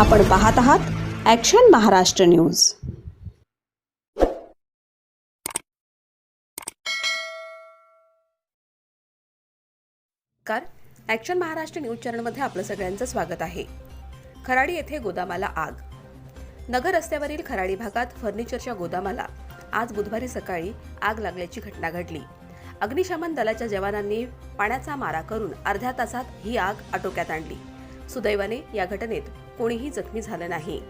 आपण पाहत आहात ॲक्शन महाराष्ट्र न्यूज कार ॲक्शन महाराष्ट्र न्यूज चॅनलमध्ये आपलं सगळ्यांचं स्वागत आहे. खराडी येथे गोदामाला आग. नगर रस्त्यावरील खराडी भागात फर्निचरच्या गोदामाला आज बुधवारी सकाळी आग लागल्याची घटना घडली. अग्निशमन दलाच्या जवानांनी पाण्याचा मारा करून अर्ध्या तासात ही आग आटोक्यात आणली. सुदैवाने या घटनेत कोणीही जखमी झालं नाही.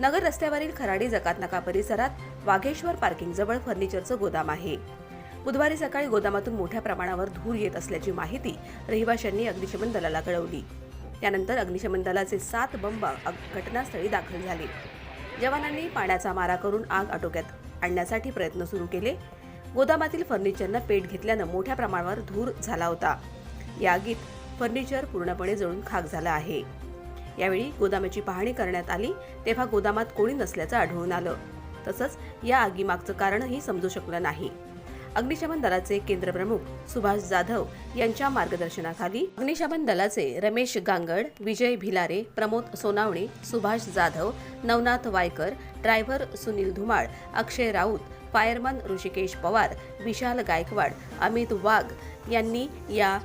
नगर रस्त्यावरील खराडी जकातनाका परिसरात वाघेश्वर पार्किंगजवळ फर्निचरचं गोदाम आहे. बुधवारी सकाळी गोदामातून मोठ्या प्रमाणावर धूर येत असल्याची माहिती रहिवाशांनी अग्निशमन दलाला कळवली. त्यानंतर अग्निशमन दलाचे सात बंब घटनास्थळी दाखल झाले. जवानांनी पाण्याचा मारा करून आग आटोक्यात आणण्यासाठी प्रयत्न सुरू केले. गोदामातील फर्निचरनं पेट घेतल्यानं मोठ्या प्रमाणावर धूर झाला होता. या आगीत फर्निचर पूर्णपणे जळून खाक झालं आहे. यावेळी गोदामाची पाहणी करण्यात आली तेव्हा गोदामात कोणी नसल्याचं आढळून आलं. तसंच या आगीमागचं कारणही समजू शकलं नाही. अग्निशमन दलाचे केंद्र प्रमुख सुभाष जाधव यांच्या मार्गदर्शनाखाली अग्निशमन दलाचे रमेश गांगड विजय भिलारे प्रमोद सोनावणे सुभाष जाधव नवनाथ वायकर ड्रायव्हर सुनील धुमाळ अक्षय राऊत फायरमन ऋषिकेश पवार विशाल गायकवाड अमित वाघ यांनी या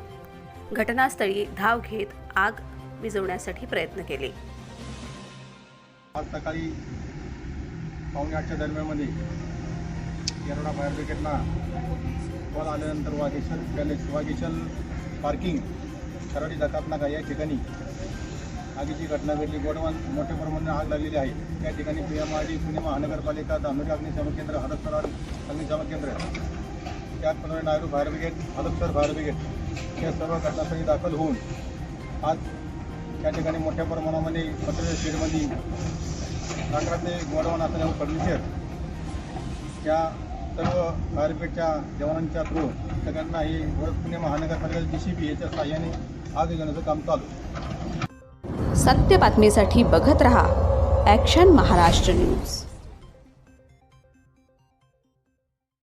घटनास्थळी धाव घेत आग विझवण्यासाठी प्रयत्न केले. आज सकाळी पावणे आठच्या दरम्यानमध्ये येरोडा फायर ब्रिगेडला कॉल आल्यानंतर वाघेश्वर पॅलेस वाघेश्वर पार्किंग खराडी जातात या ठिकाणी आगीची घटना घडली. गोडवान मोठ्या प्रमाणात आग लागलेली आहे. त्या ठिकाणी P M R D Pune महानगरपालिका धानोरी अग्निशमन केंद्र हडपसर अग्निशमन केंद्र त्याचप्रमाणे नायरू fire brigade Hadapsar fire brigade या सर्व घटनास्थळी दाखल होऊन आज त्या ठिकाणी मोठ्या प्रमाणामध्ये पत्र शेडमध्ये लाकडाचे गोडवान असल्यामुळे फर्निचर त्या सर्व फायर जवानांच्या थ्रू सगळ्यांना हे वडद पुणे महानगरपालिका जी सी बी याच्या सहाय्याने आग घेण्याचं काम चालू. सत्य बातमीसाठी बघत रहा ॲक्शन महाराष्ट्र न्यूज